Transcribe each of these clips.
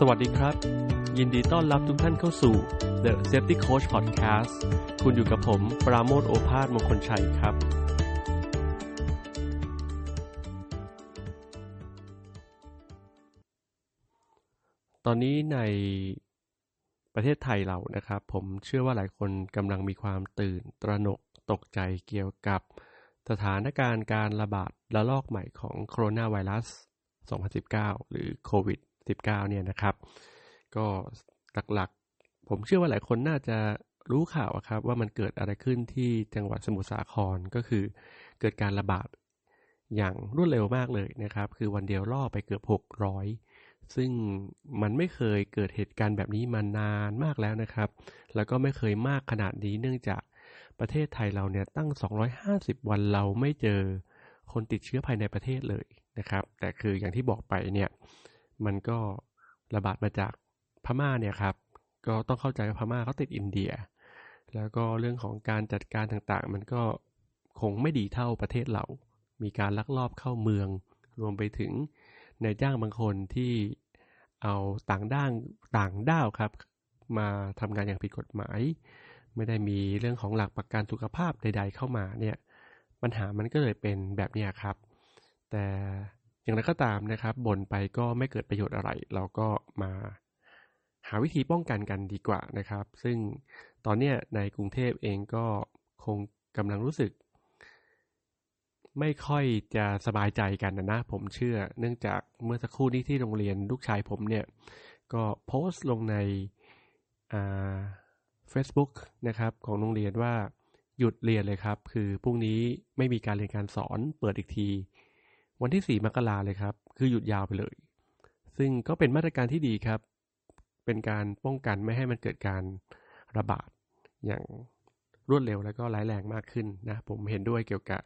สวัสดีครับ ยินดีต้อนรับทุกท่านเข้าสู่ The Safety Coach Podcast คุณอยู่กับผม ปราโมทโอภาสมงคลชัยครับ ตอนนี้ในประเทศไทยเรานะครับ ผมเชื่อว่าหลายคนกำลังมีความตื่นตระหนกตกใจเกี่ยวกับ สถานการณ์การระบาดระลอกใหม่ของโคโรนาไวรัส 2019 หรือโควิด -19 เนี่ยนะครับ ก็หลักๆ ผมเชื่อว่าหลายคนน่าจะรู้ข่าวครับว่ามันเกิดอะไรขึ้นที่จังหวัดสมุทรสาครก็คือเกิดการระบาดอย่างรวดเร็วมากเลยนะครับ คือวันเดียวล่อไปเกือบ 600 ซึ่งมันไม่เคยเกิดเหตุการณ์แบบนี้มานานมากแล้วนะครับ แล้วก็ไม่เคยมากขนาดนี้เนื่องจากประเทศไทยเราเนี่ยตั้ง 250 วันเราไม่เจอคนติดเชื้อภายในประเทศเลยนะครับ แต่คืออย่างที่บอกไปเนี่ย มันก็ระบาดมาจากพม่าเนี่ยครับ ก็ต้องเข้าใจว่าพม่าเขาติดอินเดีย แล้วก็เรื่องของการจัดการต่างๆ มันก็คงไม่ดีเท่าประเทศเรา มีการลักลอบเข้าเมือง รวมไปถึงนายจ้างบางคนที่เอาต่างด้านต่างด้าวครับ มาทำงานอย่างผิดกฎหมาย ไม่ได้มีเรื่องของหลักประกันสุขภาพใด ๆ เข้ามาเนี่ยปัญหามันก็เลยเป็นแบบนี้ครับ แต่ อย่างไรก็ตามนะครับบ่นไปก็ไม่เกิดประโยชน์อะไร เราก็มาหาวิธีป้องกันกันดีกว่านะครับ ซึ่งตอนนี้ในกรุงเทพเองก็คงกำลังรู้สึก ไม่ค่อยจะสบายใจกันนะนะผมเชื่อ เนื่องจากเมื่อสักครู่นี้ที่โรงเรียนลูกชายผมเนี่ย ก็โพสต์ลงในอ่า Facebook นะครับของโรงเรียนว่าหยุดเรียนเลยครับ คือพรุ่งนี้ไม่มีการเรียนการสอนเปิดอีกที วันที่ 4 มกราเลยครับ คือหยุดยาวไปเลย ซึ่งก็เป็นมาตรการที่ดีครับ เป็นการป้องกันไม่ให้มันเกิดการระบาดอย่างรวดเร็วแล้วก็ร้ายแรงมากขึ้นนะ ผมเห็นด้วยเกี่ยวกับ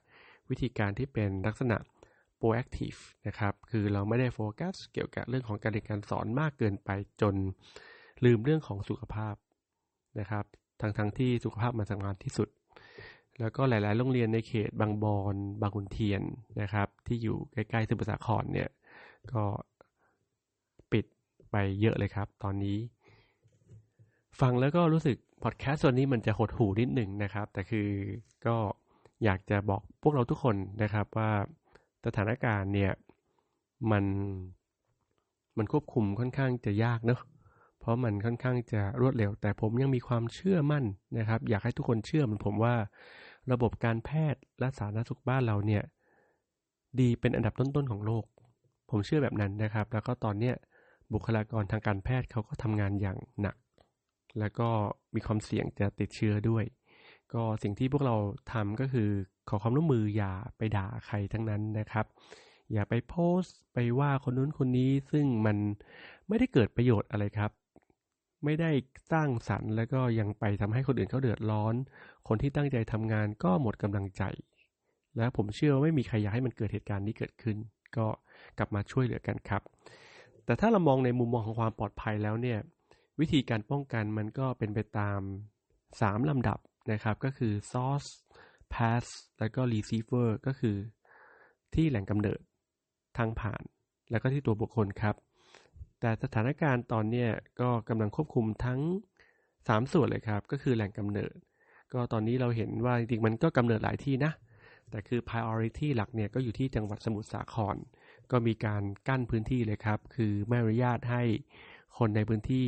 วิธีการที่เป็นลักษณะ proactive นะครับ คือเราไม่ได้โฟกัสเกี่ยวกับเรื่องของการเรียนการสอนมากเกินไปจนลืมเรื่องของสุขภาพนะครับ ทั้งทั้งที่สุขภาพมันสำคัญที่สุด แล้วก็หลาย ๆ โรงเรียนในเขตบางบอน บางขุนเทียนนะครับ ที่อยู่ใกล้ๆสมุทรสาครเนี่ย ก็ปิดไปเยอะเลยครับ ตอนนี้ ฟังแล้วก็รู้สึกพอดแคสต์ส่วนนี้มันจะหดหูนิดหนึ่งนะครับ แต่คือก็อยากจะบอกพวกเราทุกคนนะครับว่าสถานการณ์เนี่ยมันมันควบคุมค่อนข้างจะยากเนาะเพราะมันค่อนข้างจะรวดเร็ว แต่ผมยังมีความเชื่อมั่นนะครับ อยากให้ทุกคนเชื่อมันผมว่า ระบบการแพทย์และสาธารณสุขบ้านเราเนี่ย ดีเป็นอันดับต้นๆของโลก ผมเชื่อแบบนั้นนะครับ แล้วก็ตอนเนี้ยบุคลากรทางการแพทย์เขาก็ทำงานอย่างหนัก แล้วก็มีความเสี่ยงจะติดเชื้อด้วย ก็สิ่งที่พวกเราทำก็คือขอความร่วมมืออย่าไปด่าใครทั้งนั้นนะครับ อย่าไปโพสต์ไปว่าคนนู้นคนนี้ซึ่งมันไม่ได้เกิดประโยชน์อะไรครับ ไม่ได้สร้างสรรค์แล้วก็ยังไปทำให้คนอื่นเขาเดือดร้อน คนที่ตั้งใจทำงานก็หมดกำลังใจ และผมเชื่อว่าไม่มีใครอยากให้มันเกิดเหตุการณ์นี้เกิดขึ้น ก็กลับมาช่วยเหลือกันครับ แต่ถ้าเรามองในมุมมองของความปลอดภัยแล้วเนี่ยวิธีการป้องกันมันก็เป็นไปตาม 3ลำดับนะครับ ก็คือ source pass แล้วก็ receiver ก็คือที่แหล่งกำเนิดทางผ่าน แล้วก็ที่ตัวบุคคลครับ แต่สถานการณ์ตอนนี้ก็กำลังควบคุมทั้ง 3 ส่วนเลยครับ ก็คือแหล่งกำเนิด ก็ตอนนี้เราเห็นว่าจริงๆมันก็กำเนิดหลายที่นะ แต่คือ priority หลักเนี่ยก็อยู่ที่จังหวัดสมุทรสาคร ก็มีการกั้นพื้นที่เลยครับ คือไม่อนุญาตให้คนในพื้นที่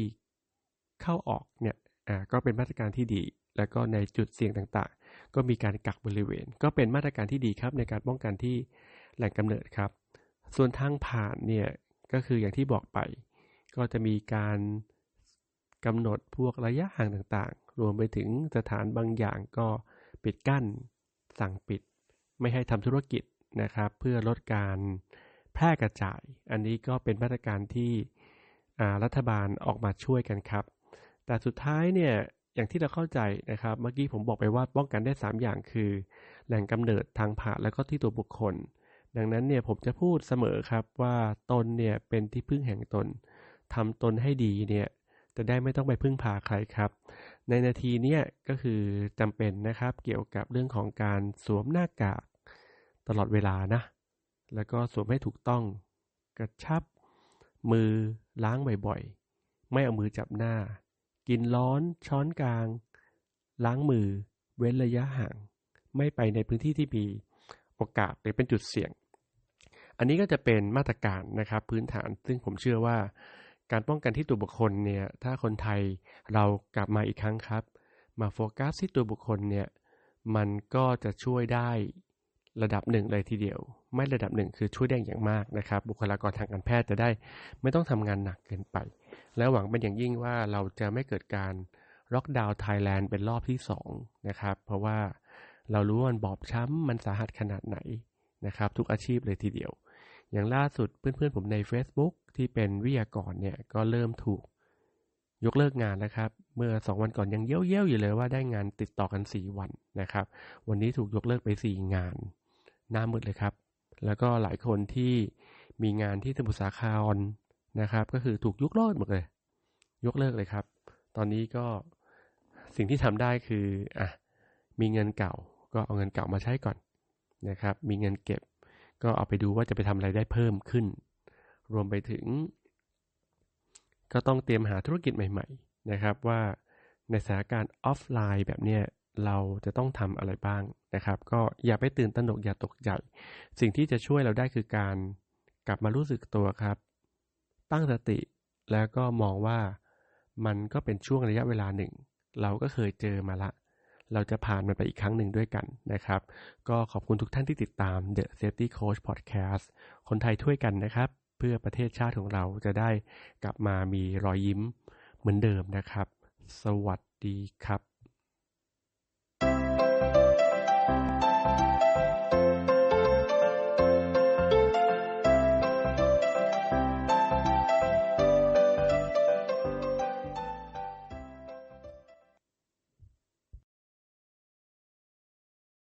เข้าออกเนี่ยอ่าก็เป็นมาตรการที่ดี แล้วก็ในจุดเสี่ยงต่างๆ ก็มีการกักบริเวณ ก็เป็นมาตรการที่ดีครับในการป้องกันที่แหล่งกำเนิดครับ ส่วนทางผ่านเนี่ยก็คืออย่างที่บอกไป ก็จะมีการกำหนดพวกระยะห่างต่างๆ รวมไปถึงสถานบางอย่างก็ปิดกั้น สั่งปิด ไม่ให้ทำธุรกิจนะครับ เพื่อลดการแพร่กระจาย อันนี้ก็เป็นมาตรการที่รัฐบาลออกมาช่วยกันครับ แต่สุดท้ายเนี่ยอย่างที่เราเข้าใจนะครับ เมื่อกี้ผมบอกไปว่าป้องกันได้ 3 อย่างคือ แหล่งกำเนิดทางผ่านแล้วก็ที่ตัวบุคคล ดังนั้นเนี่ยผมจะพูดเสมอครับว่าตนเนี่ยเป็นที่พึ่งแห่งตนทำตนให้ดีเนี่ยจะได้ไม่ต้องไปพึ่งพาใครครับ ในนาทีนี้ก็คือจำเป็นนะครับเกี่ยวกับเรื่องของการสวมหน้ากาก ตลอดเวลานะ แล้วก็สวมให้ถูกต้อง กระชับ มือล้างบ่อยๆ ไม่เอามือจับหน้า กินร้อนช้อนกลาง ล้างมือ เว้นระยะห่าง ไม่ไปในพื้นที่ที่มีโอกาสหรือเป็นจุดเสี่ยง อันนี้ก็จะเป็นมาตรการนะครับพื้นฐาน ซึ่งผมเชื่อว่า การป้องกันที่ตัวบุคคลเนี่ย ถ้าคนไทยเรากลับมาอีกครั้งครับ มาโฟกัสที่ตัวบุคคลเนี่ย มันก็จะช่วยได้ ระดับหนึ่งเลยทีเดียว ไม่ระดับหนึ่งคือช่วยได้อย่างมากนะครับ บุคลากรทางการแพทย์จะได้ไม่ต้องทำงานหนักเกินไป และหวังเป็นอย่างยิ่งว่าเราจะไม่เกิดการล็อกดาวน์ไทยแลนด์เป็นรอบที่2นะครับ เพราะว่าเรารู้ว่ามันบอบช้ำมันสาหัสขนาดไหนนะครับ ทุกอาชีพเลยทีเดียว อย่างล่าสุดเพื่อนๆผมใน Facebook ที่เป็นวิทยากรเนี่ยก็เริ่มถูกยกเลิกงานนะครับ เมื่อ 2 วันก่อนยังเย้ยวๆอยู่เลยว่าได้งานติดต่อกัน 4 วันนะครับ วันนี้ถูกยกเลิกไป 4 งาน หน้ามืดเลยครับ แล้วก็หลายคนที่มีงานที่สมุทรสาครนะครับ ก็คือถูกยกเลิกหมดเลย ยกเลิกเลยครับ ตอนนี้ก็สิ่งที่ทำได้คืออะมีเงินเก่าก็เอาเงินเก่ามาใช้ก่อนนะครับ มีเงินเก็บก็เอาไปดูว่าจะไปทำอะไรได้เพิ่มขึ้น รวมไปถึง ก็ต้องเตรียมหาธุรกิจใหม่ ๆ นะครับว่าในสถานการณ์ออฟไลน์แบบเนี้ย เราจะต้องทำอะไรบ้างนะครับ ก็อย่าไปตื่นตระหนกอย่าตกใจสิ่งที่จะช่วยเราได้คือการกลับมารู้สึกตัวครับ ตั้งสติแล้วก็มองว่ามันก็เป็นช่วงระยะเวลาหนึ่ง เราก็เคยเจอมาละ เราจะผ่านมันไปอีกครั้งหนึ่งด้วยกันนะครับ ก็ขอบคุณทุกท่านที่ติดตาม The Safety Coach Podcast คนไทยช่วยกันนะครับ เพื่อประเทศชาติของเราจะได้กลับมามีรอยยิ้มเหมือนเดิมนะครับ สวัสดีครับ